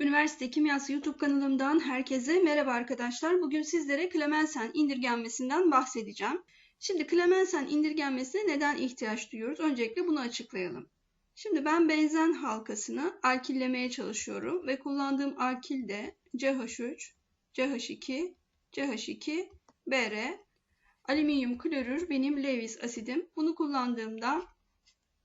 Üniversite Kimyası YouTube kanalımdan herkese merhaba arkadaşlar. Bugün sizlere Clemensen indirgenmesinden bahsedeceğim. Şimdi Clemensen indirgenmesine neden ihtiyaç duyuyoruz? Öncelikle bunu açıklayalım. Şimdi ben benzen halkasını alkillemeye çalışıyorum ve kullandığım alkil de CH3, CH2, CH2, Br. Alüminyum klorür benim Lewis asidim. Bunu kullandığımda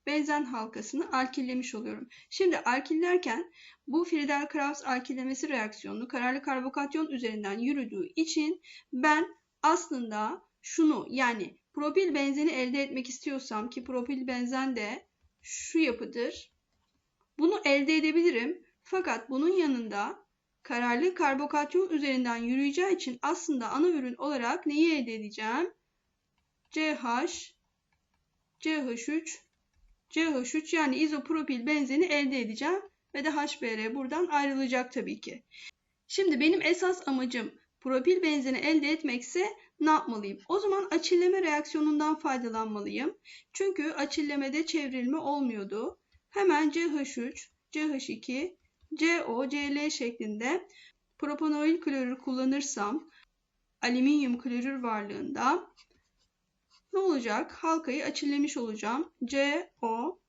benzen halkasını alkillemiş oluyorum. Şimdi alkillerken bu Friedel-Crafts alkillemesi reaksiyonu kararlı karbokatyon üzerinden yürüdüğü için ben aslında şunu yani propil benzeni elde etmek istiyorsam ki propil benzen de şu yapıdır. Bunu elde edebilirim. Fakat bunun yanında kararlı karbokatyon üzerinden yürüyeceği için aslında ana ürün olarak neyi elde edeceğim? CH, CH3, CH3 yani izopropil benzeni elde edeceğim ve de HBr buradan ayrılacak tabii ki. Şimdi benim esas amacım propil benzeni elde etmekse ne yapmalıyım? O zaman açilleme reaksiyonundan faydalanmalıyım. Çünkü açillemede çevrilme olmuyordu. Hemen CH3, CH2, CO, Cl şeklinde propanoil klorür kullanırsam alüminyum klorür varlığında ne olacak? Halkayı açillemiş olacağım. CO,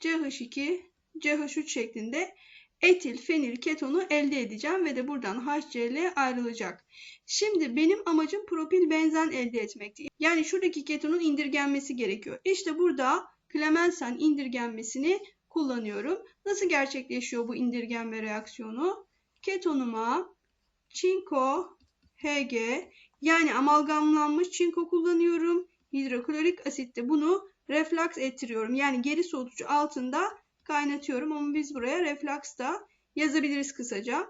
CH2, CH3 şeklinde etil fenil ketonu elde edeceğim ve de buradan HCl ayrılacak. Şimdi benim amacım propil benzen elde etmekti. Yani şuradaki ketonun indirgenmesi gerekiyor. İşte burada Clemensen indirgenmesini kullanıyorum. Nasıl gerçekleşiyor bu indirgenme reaksiyonu? Ketonuma çinko Hg yani amalgamlanmış çinko kullanıyorum. Hidroklorik asitte bunu reflaks ettiriyorum. Yani geri soğutucu altında kaynatıyorum ama biz buraya reflaks da yazabiliriz kısaca.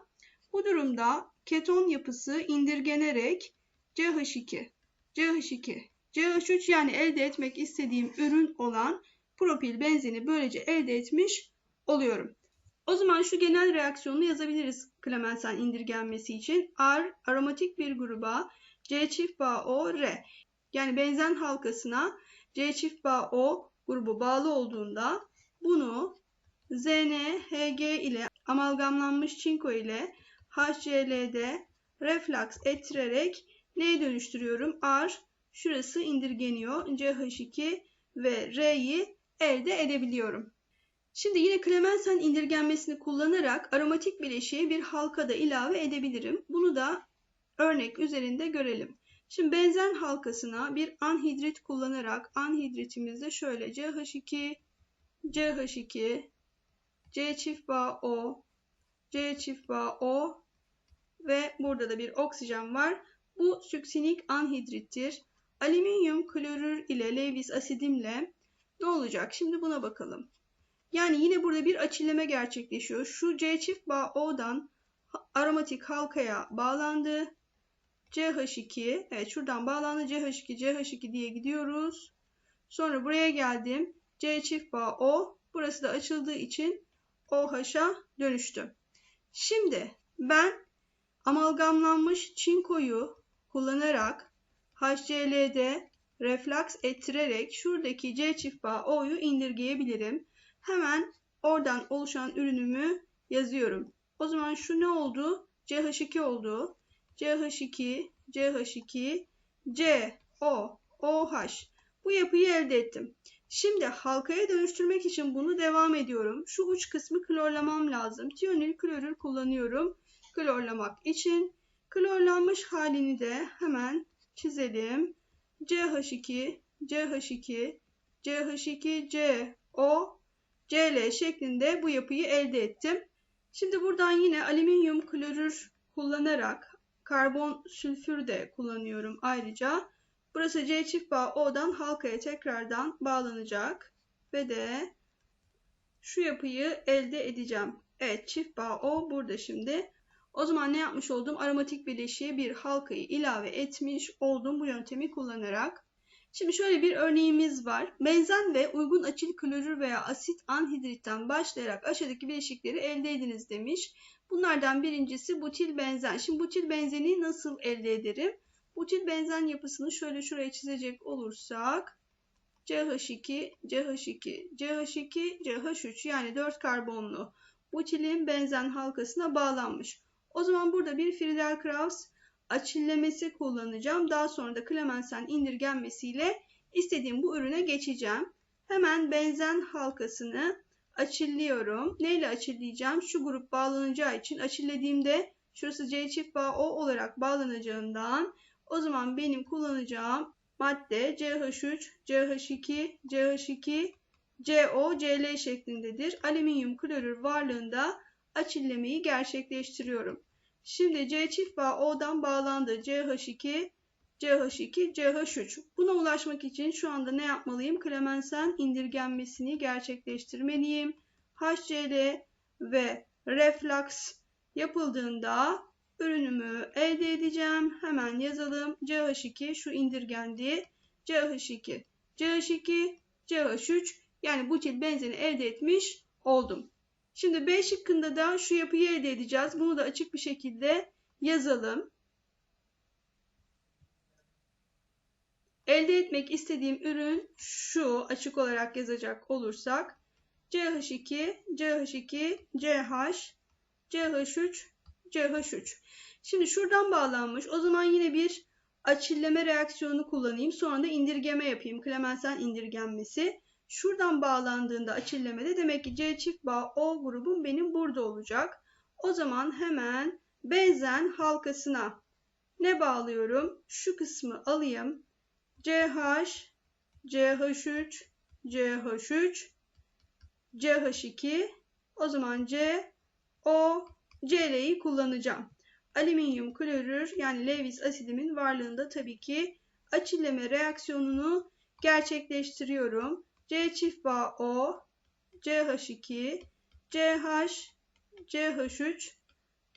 Bu durumda keton yapısı indirgenerek CH2, CH2, CH3 yani elde etmek istediğim ürün olan propil benzeni böylece elde etmiş oluyorum. O zaman şu genel reaksiyonu yazabiliriz Clemensen indirgenmesi için. R aromatik bir gruba C çift bağ O R. Yani benzen halkasına C çift bağ O grubu bağlı olduğunda bunu ZnHg ile amalgamlanmış çinko ile HCl'de reflaks ettirerek neye dönüştürüyorum? R şurası indirgeniyor. CH2 ve R'yi elde edebiliyorum. Şimdi yine Clemensen indirgenmesini kullanarak aromatik bileşiğe bir halka da ilave edebilirim. Bunu da örnek üzerinde görelim. Şimdi benzen halkasına bir anhidrit kullanarak anhidratimizde şöyle CH2, CH2, C çift bağ O, C çift bağ O ve burada da bir oksijen var. Bu süksinik anhidrittir. Alüminyum klorür ile Lewis asidimle ne olacak? Şimdi buna bakalım. Yani yine burada bir açılma gerçekleşiyor. Şu C çift bağ O'dan aromatik halkaya bağlandı. CH2, evet şuradan bağlandı CH2, CH2 diye gidiyoruz. Sonra buraya geldim. C çift bağ O. Burası da açıldığı için OH'a dönüştü. Şimdi ben amalgamlanmış çinkoyu kullanarak HCl'de reflaks ettirerek şuradaki C çift bağ O'yu indirgeyebilirim. Hemen oradan oluşan ürünümü yazıyorum. O zaman şu ne oldu? CH2 oldu. CH2, CH2, C, O, OH. Bu yapıyı elde ettim. Şimdi halkaya dönüştürmek için bunu devam ediyorum. Şu uç kısmı klorlamam lazım. Tiyonil klorür kullanıyorum klorlamak için. Klorlanmış halini de hemen çizelim. CH2, CH2, CH2, C, O, Cl şeklinde bu yapıyı elde ettim. Şimdi buradan yine alüminyum klorür kullanarak karbon sülfür de kullanıyorum ayrıca. Burası C çift bağ O'dan halkaya tekrardan bağlanacak ve de şu yapıyı elde edeceğim. Evet çift bağ O burada şimdi. O zaman ne yapmış oldum? Aromatik bileşiğe bir halkayı ilave etmiş oldum bu yöntemi kullanarak. Şimdi şöyle bir örneğimiz var. Benzen ve uygun açil klorür veya asit anhidritten başlayarak aşağıdaki bileşikleri elde ediniz demiş. Bunlardan birincisi butil benzen. Şimdi butil benzeni nasıl elde ederim? Butil benzen yapısını şöyle şuraya çizecek olursak CH2, CH2, CH2, CH3 yani 4 karbonlu butilin benzen halkasına bağlanmış. O zaman burada bir Friedel-Crafts açillemesi kullanacağım. Daha sonra da Clemensen indirgenmesiyle istediğim bu ürüne geçeceğim. Hemen benzen halkasını açıllıyorum. Neyle açıllayacağım? Şu grup bağlanacağı için açıllediğimde şurası C çift bağ O olarak bağlanacağından o zaman benim kullanacağım madde CH3, CH2, CH2, CO, Cl şeklindedir. Alüminyum klorür varlığında açillemeyi gerçekleştiriyorum. Şimdi C çift bağ O'dan bağlandı. CH2, CH2, CH3. Buna ulaşmak için şu anda ne yapmalıyım? Klemensen indirgenmesini gerçekleştirmeliyim. HCl ve reflux yapıldığında ürünümü elde edeceğim. Hemen yazalım. CH2 şu indirgendi. CH2, CH2, CH3 yani butil benzeni elde etmiş oldum. Şimdi B şıkkında da şu yapıyı elde edeceğiz. Bunu da açık bir şekilde yazalım. Elde etmek istediğim ürün şu açık olarak yazacak olursak CH2, CH2, CH, CH3, CH3. Şimdi şuradan bağlanmış. O zaman yine bir açilleme reaksiyonu kullanayım. Sonra da indirgeme yapayım. Klemensen indirgenmesi. Şuradan bağlandığında açillemede demek ki C çift bağ O grubum benim burada olacak. O zaman hemen benzen halkasına ne bağlıyorum? Şu kısmı alayım. CH, CH3, CH3, CH2. O zaman C, O, Cl'yi kullanacağım. Alüminyum klorür yani Lewis asidimin varlığında tabii ki açilleme reaksiyonunu gerçekleştiriyorum. C çift bağ O, CH2, CH, CH3,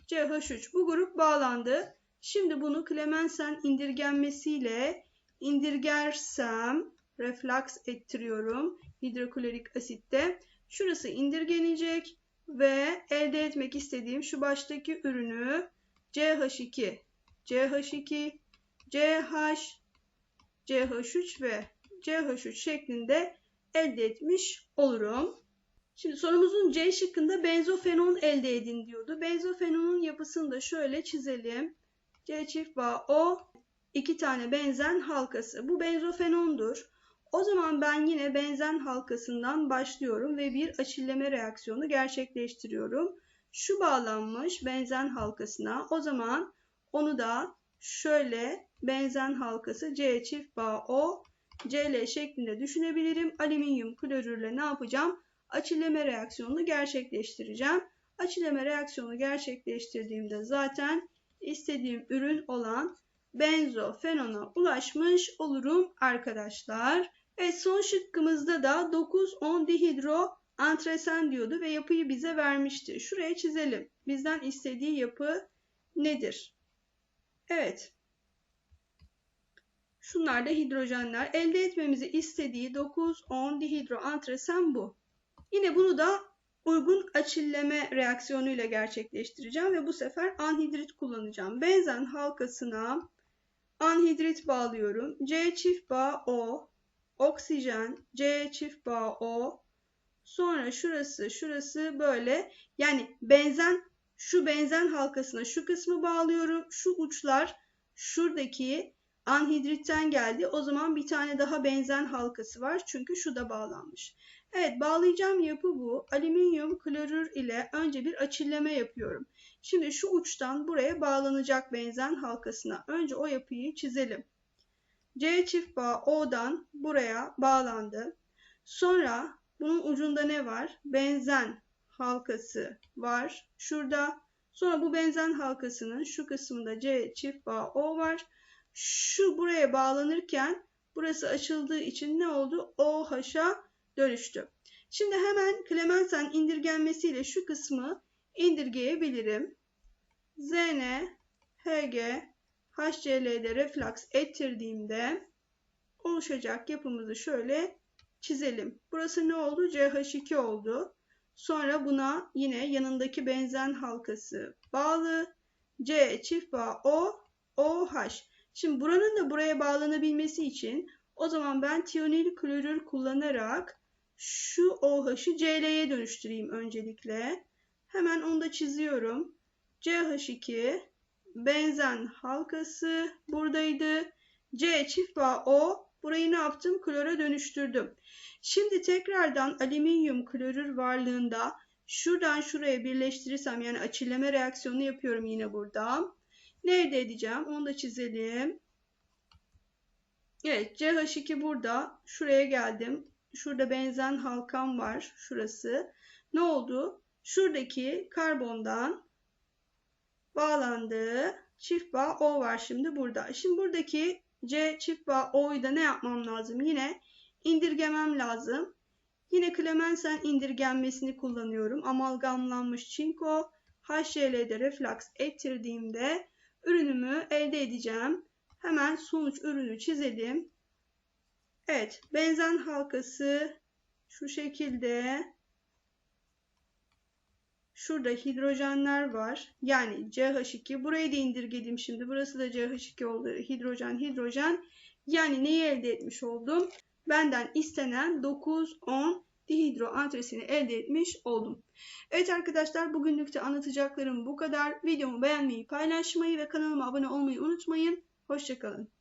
CH3 bu grup bağlandı. Şimdi bunu Clemensen indirgenmesiyle indirgersem reflux ettiriyorum hidroklorik asitte. Şurası indirgenecek ve elde etmek istediğim şu baştaki ürünü CH2, CH2, CH, CH3 ve CH3 şeklinde elde etmiş olurum. Şimdi sorumuzun C şıkkında benzofenon elde edin diyordu. Benzofenonun yapısını da şöyle çizelim. C çift bağ O iki tane benzen halkası. Bu benzofenondur. O zaman ben yine benzen halkasından başlıyorum ve bir açilleme reaksiyonu gerçekleştiriyorum. Şu bağlanmış benzen halkasına. O zaman onu da şöyle benzen halkası C çift bağ O Cl şeklinde düşünebilirim. Alüminyum klorürle ne yapacağım? Açıleme reaksiyonunu gerçekleştireceğim. Açıleme reaksiyonu gerçekleştirdiğimde zaten istediğim ürün olan benzofenona ulaşmış olurum arkadaşlar. Evet son şıkkımızda da 9-10 dihidro antresen diyordu ve yapıyı bize vermişti. Şuraya çizelim. Bizden istediği yapı nedir? Evet. Şunlar da hidrojenler. Elde etmemizi istediği 9-10 dihidroantresen bu. Yine bunu da uygun açilleme reaksiyonuyla gerçekleştireceğim ve bu sefer anhidrit kullanacağım. Benzen halkasına anhidrit bağlıyorum. C çift bağ O, oksijen, C çift bağ O, sonra şurası, şurası böyle. Yani benzen, şu benzen halkasına şu kısmı bağlıyorum. Şu uçlar şuradaki anhidritten geldi. O zaman bir tane daha benzen halkası var. Çünkü şu da bağlanmış. Evet bağlayacağım yapı bu. Alüminyum klorür ile önce bir açilleme yapıyorum. Şimdi şu uçtan buraya bağlanacak benzen halkasına. Önce o yapıyı çizelim. C çift bağ O'dan buraya bağlandı. Sonra bunun ucunda ne var? Benzen halkası var. Şurada. Sonra bu benzen halkasının şu kısmında C çift bağ O var. Şu buraya bağlanırken burası açıldığı için ne oldu? OH'a dönüştü. Şimdi hemen Clemensen indirgenmesiyle şu kısmı indirgeyebilirim. Zn, Hg, HCl'de reflux ettirdiğimde oluşacak yapımızı şöyle çizelim. Burası ne oldu? CH2 oldu. Sonra buna yine yanındaki benzen halkası bağlı. C çift bağ O, OH. Şimdi buranın da buraya bağlanabilmesi için o zaman ben tiyonil klorür kullanarak şu OH'ı Cl'ye dönüştüreyim öncelikle. Hemen onu da çiziyorum. CH2 benzen halkası buradaydı. C çift bağ O burayı ne yaptım? Klora dönüştürdüm. Şimdi tekrardan alüminyum klorür varlığında şuradan şuraya birleştirirsem yani açılama reaksiyonu yapıyorum yine burada. Ne elde edeceğim? Onu da çizelim. Evet CH2 burada. Şuraya geldim. Şurada benzen halkam var. Şurası. Ne oldu? Şuradaki karbondan bağlandığı çift bağ O var şimdi burada. Şimdi buradaki C çift bağ O'yu da ne yapmam lazım? Yine indirgemem lazım. Yine Clemensen indirgenmesini kullanıyorum. Amalgamlanmış çinko HCl'de reflaks ettirdiğimde ürünümü elde edeceğim. Hemen sonuç ürünü çizelim. Evet, benzen halkası şu şekilde. Şurada hidrojenler var. Yani CH2. Burayı da indirgedim şimdi. Burası da CH2 oldu. Hidrojen, hidrojen. Yani neyi elde etmiş oldum? Benden istenen 9-10 dihidro antresini elde etmiş oldum. Evet arkadaşlar bugünlük de anlatacaklarım bu kadar. Videomu beğenmeyi, paylaşmayı ve kanalıma abone olmayı unutmayın. Hoşçakalın.